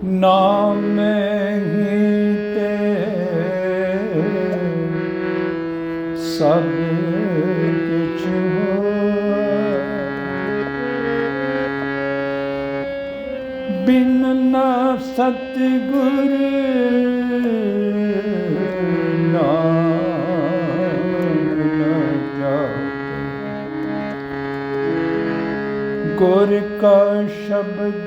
ਨਾਮ ਹੀ ਤੇ ਸਭ ਕੁਛ ਬਿਨ ਨਾ ਸਤਿਗੁਰ ਗੁਰ ਕਾ ਸ਼ਬਦ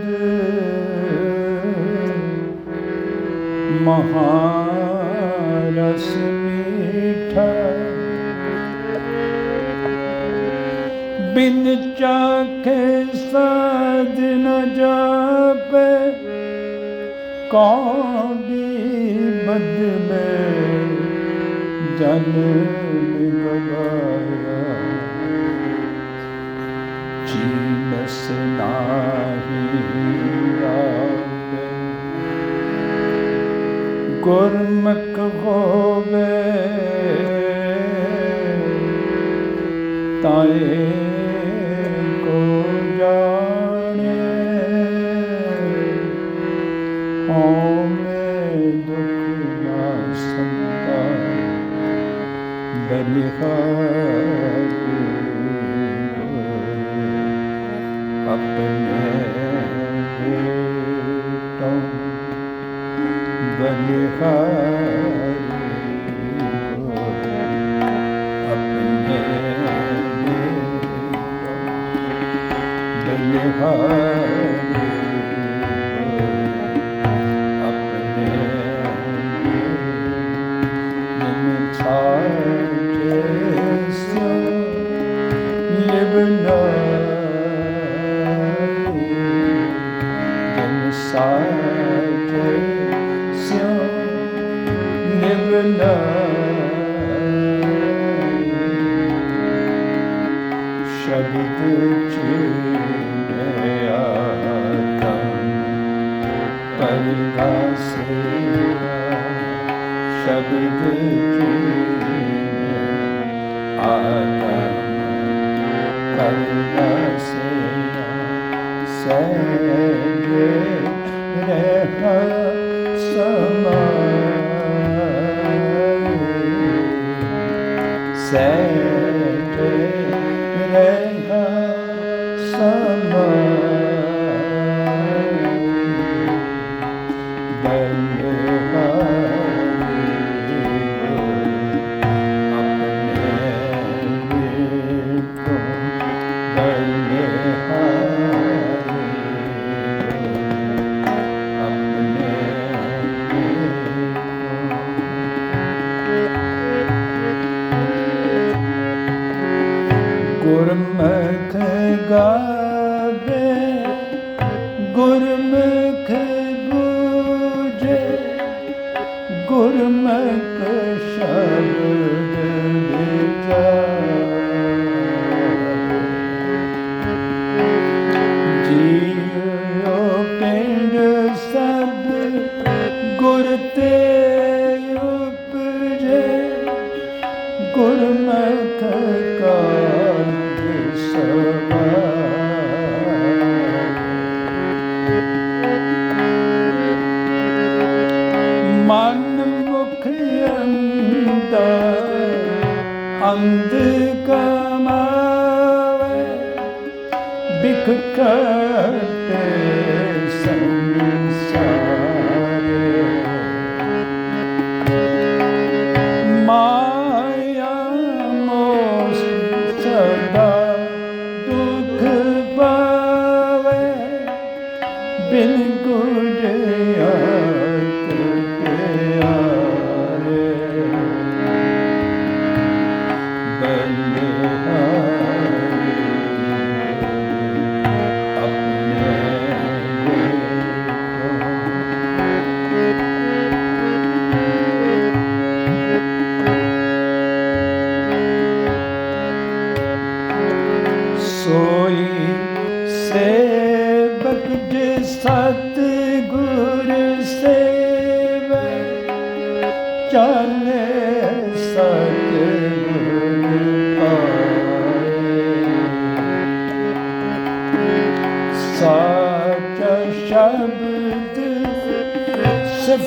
ਮਹਾਰਸ ਮੀਠਾ। ਬਿਨ ਚਾਖੇ ਸਾਧ ਨ ਜਾਪੇ ਕੌਡੀ ਬਦਲੇ ਜਨ ਗਵਾਇਆ ਜੀਨਸ ਨਾਹੀ ਆਵੇ। ਗੁਰਮੁਖ ਹੋਵੇ ਤਾਏ ਕੋ ਜਾਣੇ। ਹੋਮੇ ਦੁਖ ਨਾ ਸੰਤਾ ਬਲਿਹਾਰੀ ਬਲਿਹਾਰੀ çabukçine yatan Tarikasına çabukçine atan Tarikasına sevgi reha sana Sevgi ਅੰਧ ਕਮਾਵੇ ਬਿਖ ਕਟੇ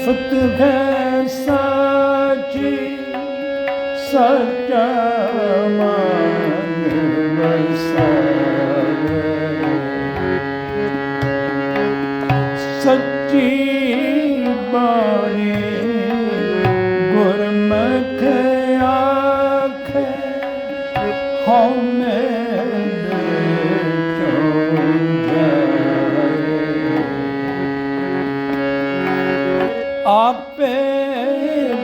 ਸਿਫਤ ਹੈ ਸਾਚੀ ਸੱਚਾ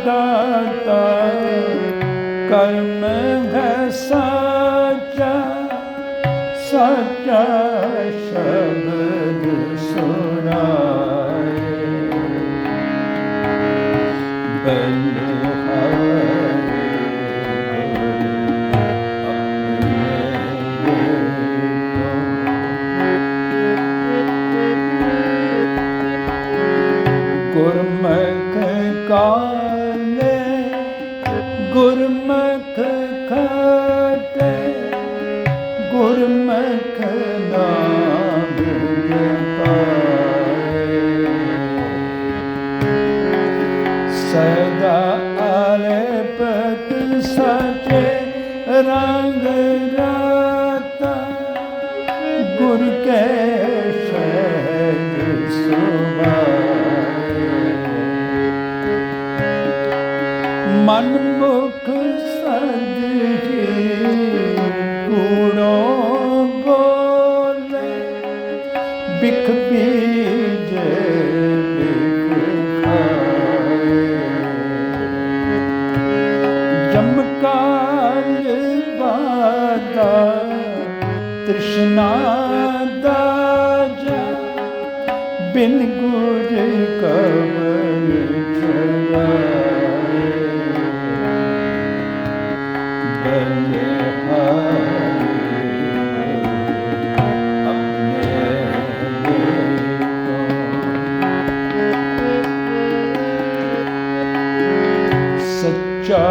ਦਾਤਾ ਕਰਮ ਹੈ ਸਾਚਾ ਸੱਚਾ Oh. ਜਮਕਾਲ ਬਾਦਾ ਤ੍ਰਿਸ਼ਨਾ ਦਾਜਾ ਬਿਨ ਗੁਰ ਕਵਨ ਚਲਾਏ ਬਲਿਹਾਰੀ ਸੱਚਾ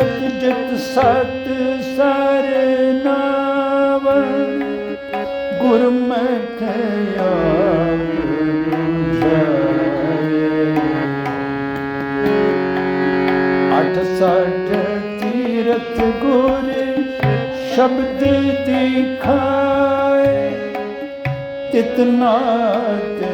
ਤੀਰਥ ਜਿਤ ਸਤ ਸਰਨਾਵਣ ਗੁਰਮੁਖ ਆਪ ਬੁਝਾਏ ਅਠ ਸਠ ਤੀਰਥ ਗੁਰ ਸ਼ਬਦ ਦਿਖਾਏ ਤਿਤਨਾ ਤੇ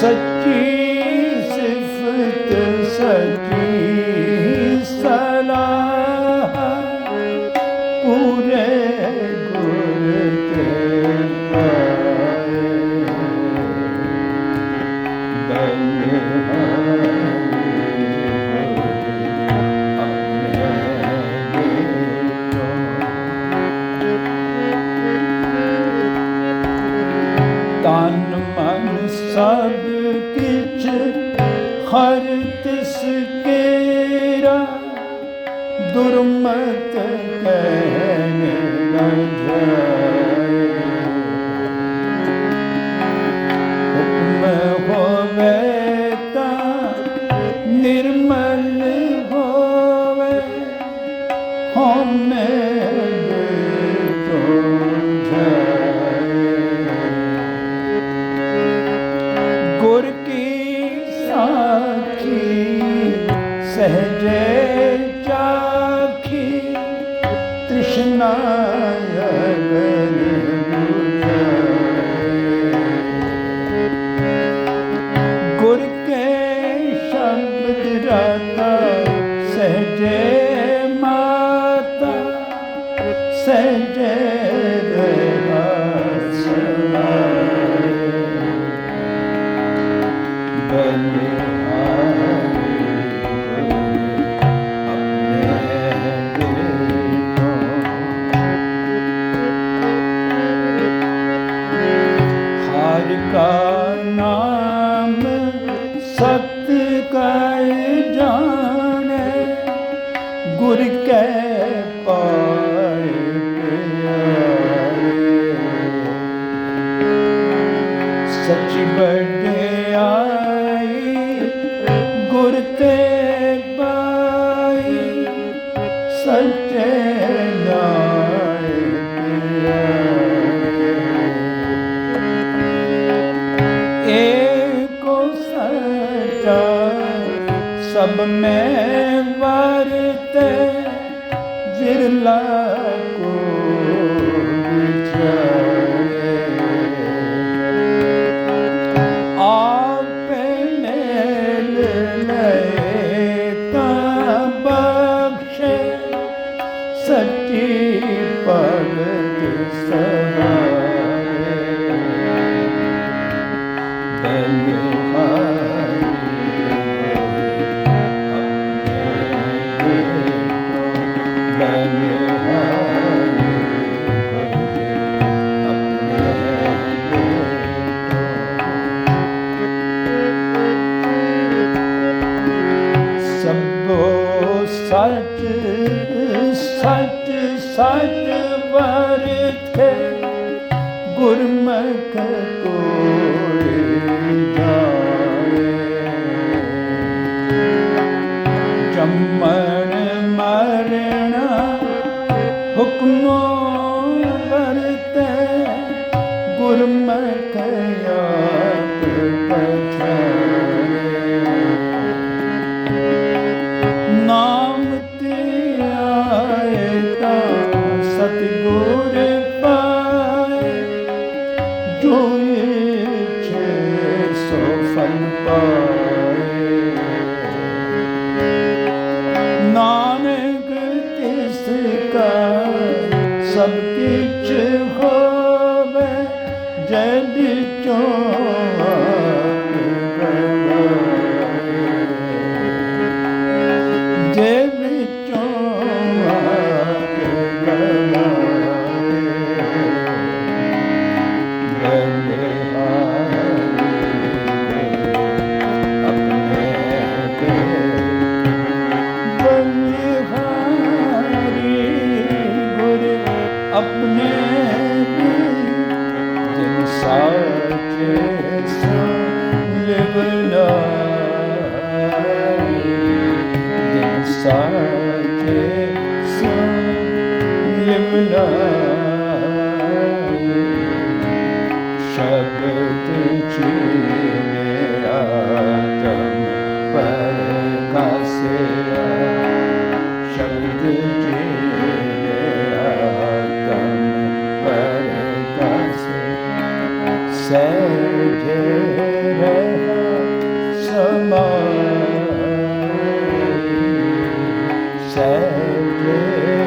ਸੱਚੀ ਸਿਫਤ ਸੱਚੀ ਸਭ ਕਿਛ ਹਰ ਤਿਸ ਕੇਰਾ ਦੁਰਮਤ ਕਹਿਨ ਨ ਜਾਏ। ਕਾ ਨਾਮ ਸਤ ਕੈ ਗੁਰ ਕੈ ਪਾਏ ਸੱਚ ਬੜੇ ਆਈ ਗੁਰ ਤੇ ਪਾਈ ਸੱਚੇ ਨਾਮ மேல ਸਤ ਵਰਤੇ ਗੁਰਮਖ ਕੋਏ ਜਾਏ ਜੰਮਣ ਮਰਣਾ ਹੁਕਮੋ Sadness.